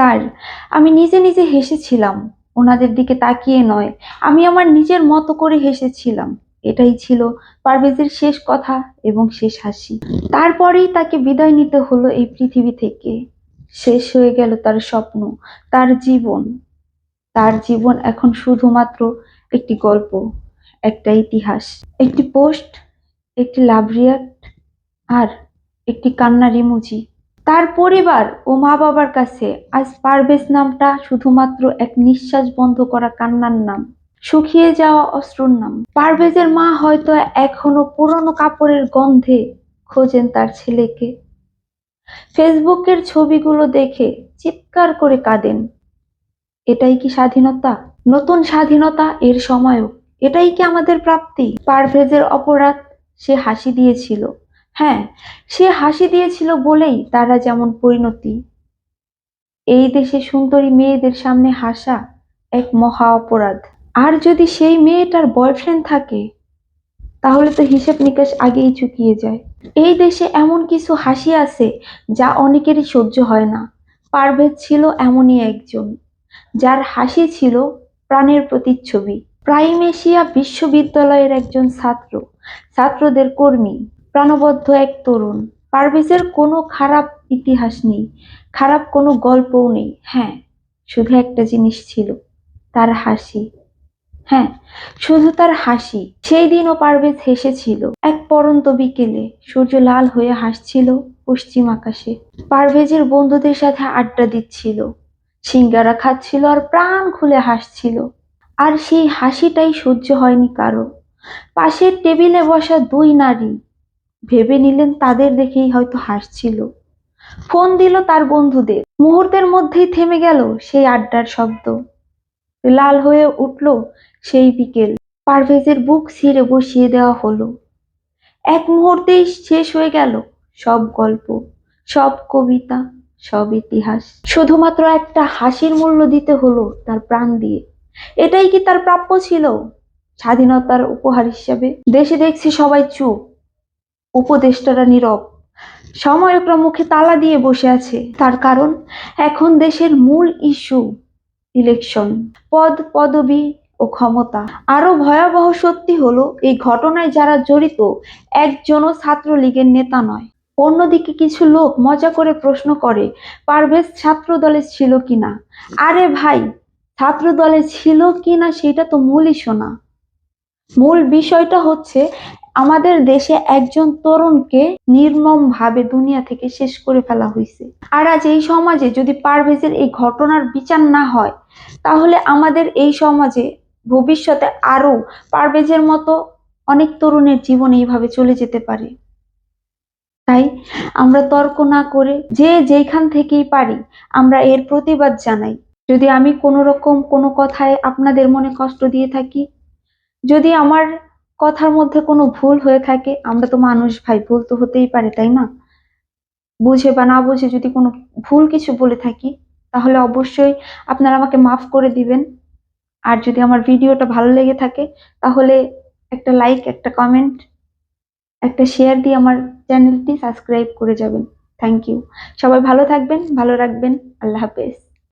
Sir আমি নিজে নিজে হেসেছিলাম, ওনাদের দিকে তাকিয়ে নয়। আমি আমার নিজের মতো করে হেসেছিলাম। এটাই ছিল পারভেজের শেষ কথা এবং শেষ হাসি। তারপরেই তাকে বিদায় নিতে হলো এই পৃথিবী থেকে। শেষ হয়ে গেল তার স্বপ্ন, তার জীবন। তার জীবন এখন শুধুমাত্র একটি গল্প, একটা ইতিহাস, একটি পোস্ট, একটি লাভ রিয়াক্ট আর একটি কান্নার ইমোজি। তার পরিবার ও মা বাবার কাছে আজ পারভেজ নামটা শুধুমাত্র এক নিঃশ্বাস বন্ধ করা কান্নার নাম, শুকিয়ে যাওয়া অশ্রুর নাম। পারভেজের মা হয়তো এখনও পুরনো কাপড়ের গন্ধে খোঁজেন তার ছেলেকে। ফেসবুকের ছবিগুলো দেখে চিৎকার করে কাঁদেন। এটাই কি স্বাধীনতা? নতুন স্বাধীনতা এর সময়ও। এটাই কি আমাদের প্রাপ্তি? পারভেজের অপরাধ সে হাসি দিয়েছিল। হ্যাঁ সে হাসি দিয়েছিল বলেই তারা যেমন পরিণতি। এই দেশে সুন্দরী মেয়েদের সামনে হাসা এক মহা অপরাধ। আর যদি সেই মেয়েটার বয়ফ্রেন্ড থাকে, তাহলে তো হিসেব নিকাশ আগেই চুকিয়ে যায়। এই দেশে এমন কিছু হাসি আছে যা অনেকেরই সহ্য হয় না। পারভেজ ছিল এমনই একজন, যার হাসি ছিল প্রাণের প্রতিচ্ছবি। প্রাইমেশিয়া বিশ্ববিদ্যালয়ের একজন ছাত্র, ছাত্রদের কর্মী। প্রাণবদ্ধ এক তরুণ। পারভেজের কোনো খারাপ ইতিহাস নেই, খারাপ কোনো গল্পও নেই। হ্যাঁ শুধু একটা জিনিস ছিল, তার হাসি। হ্যাঁ শুধু তার হাসি। সেই দিনও পারভেজ হেসেছিল। এক পরন্ত বিকেলে সূর্য লাল হয়ে হাসছিল পশ্চিম আকাশে। পারভেজের বন্ধুদের সাথে আড্ডা দিচ্ছিল। সিঙ্গারা খাচ্ছিল আর প্রাণ খুলে হাসছিল। আর সেই হাসিটাই সহ্য হয়নি কারও। পাশের টেবিলে বসা দুই নারী ভেবে নিলেন তাদের দেখেই হয়তো হাসছিল। ফোন দিল তার বন্ধুদের। মুহূর্তের মধ্যেই থেমে গেল সেই আড্ডার শব্দ। লাল হয়ে উঠল সেই বিকেল। পারভেজের বুক ছিঁড়ে বসিয়ে দেওয়া হলো। এক মুহূর্তেই শেষ হয়ে গেল সব গল্প, সব কবিতা, সব ইতিহাস। শুধুমাত্র একটা হাসির মূল্য দিতে হলো তার প্রাণ দিয়ে। এটাই কি তার প্রাপ্য ছিল স্বাধীনতার উপহার হিসাবে? দেশে দেখছি সবাই চুপ। উপদেষ্টারা নীরব। সময়করা মুখে তালা দিয়ে বসে আছে। তার কারণ, এখন দেশের মূল ইস্যু ইলেকশন, পদ, পদবি ও ক্ষমতা। আরও ভয়াবহ সত্যি হলো, এই ঘটনায় যারা জড়িত, একজনও ছাত্রলীগের নেতা নয়। অন্যদিকে কিছু লোক মজা করে প্রশ্ন করে, পারভেজ ছাত্র দলে ছিল কিনা আরে ভাই ছাত্র দলে ছিল কিনা সেটা তো মূল ইস্যু না। মূল বিষয়টা হচ্ছে আমাদের দেশে একজন তরুণকে নির্মম ভাবে দুনিয়া থেকে শেষ করে ফেলা হয়েছে আর আজ এই সমাজে যদি পারভেজের এই ঘটনার বিচার না হয়, তাহলে আমাদের এই সমাজে ভবিষ্যতে আরও পারভেজের মতো অনেক তরুণের জীবন এইভাবে চলে যেতে পারে। তাই আমরা তর্ক না করে যে যেখান থেকেই পারি, আমরা এর প্রতিবাদ জানাই। যদি আমি কোনো রকম কোনো কথায় আপনাদের মনে কষ্ট দিয়ে থাকি, যদি আমার কথার মধ্যে কোনো ভুল হয়ে থাকে, আমরা তো মানুষ ভাই, ভুল তো হতেই পারে, তাই না? বুঝে বা না বুঝে যদি কোনো ভুল কিছু বলে থাকি, তাহলে অবশ্যই আপনারা আমাকে মাফ করে দিবেন। আর যদি আমার ভিডিওটা ভালো লেগে থাকে, তাহলে একটা লাইক একটা কমেন্ট একটা শেয়ার দিয়ে আমার চ্যানেলটি সাবস্ক্রাইব করে যাবেন। থ্যাংক ইউ সবাই ভালো থাকবেন, ভালো রাখবেন। আল্লাহ হাফেজ।